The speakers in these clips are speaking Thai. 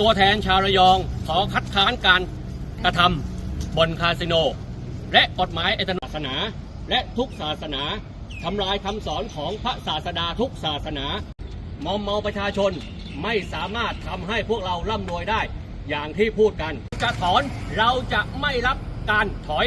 ตัวแทนชาวระยองขอคัดค้านการกระทำบนคาสิโน และกฎหมายเอตนาศาสนา และทุกศาสนาทำลายคำสอนของพระศาสดาทุกศาสนามอมเมาประชาชนไม่สามารถทำให้พวกเราร่ำรวยได้ อย่างที่พูดกัน จะถอนเราจะไม่รับการถอย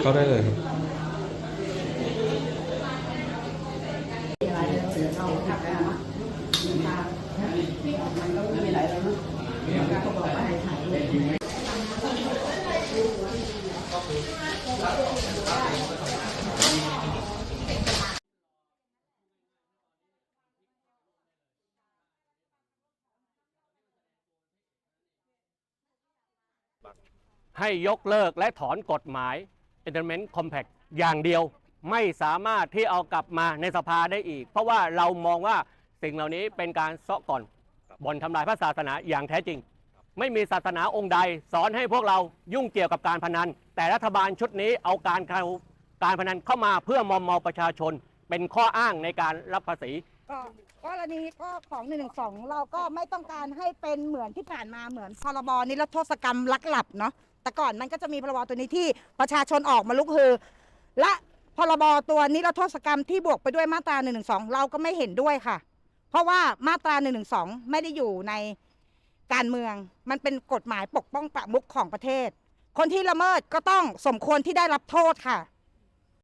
เข้าได้เลยครับ ให้ยกเลิกและถอนกฎหมาย Entertainment Compact อย่างเดียวไม่สามารถที่เอากลับมาในสภาได้อีก เพราะว่าเรามองว่าสิ่งเหล่านี้เป็นการเซาะก่อนบ่อนทำลายพระศาสนาอย่างแท้จริง ไม่มีศาสนาองค์ใด สอนให้พวกเรายุ่งเกี่ยวกับการพนัน แต่รัฐบาลชุดนี้เอาการเข้าการพนันเข้ามาเพื่อมอมเมาประชาชน เป็นข้ออ้างในการรับภาษี ก็กรณีก็ของ1นึเราก็ไม่ต้องการให้เป็นเหมือนที่ผ่านมาเหมือนพรบนิรโทษกรรมลักหลับเนาะแต่ก่อนมันก็จะมีพรบตัวนี้ที่ประชาชนออกมาลุกฮือ และพรบตัวนิรโทษกรรมที่บวกไปด้วยมาตรา1นึเราก็ไม่เห็นด้วยค่ะ เพราะว่ามาตรา1นึไม่ได้อยู่ในการเมือง มันเป็นกฎหมายปกป้องประมุขของประเทศ คนที่ละเมิดก็ต้องสมควรที่ได้รับโทษค่ะ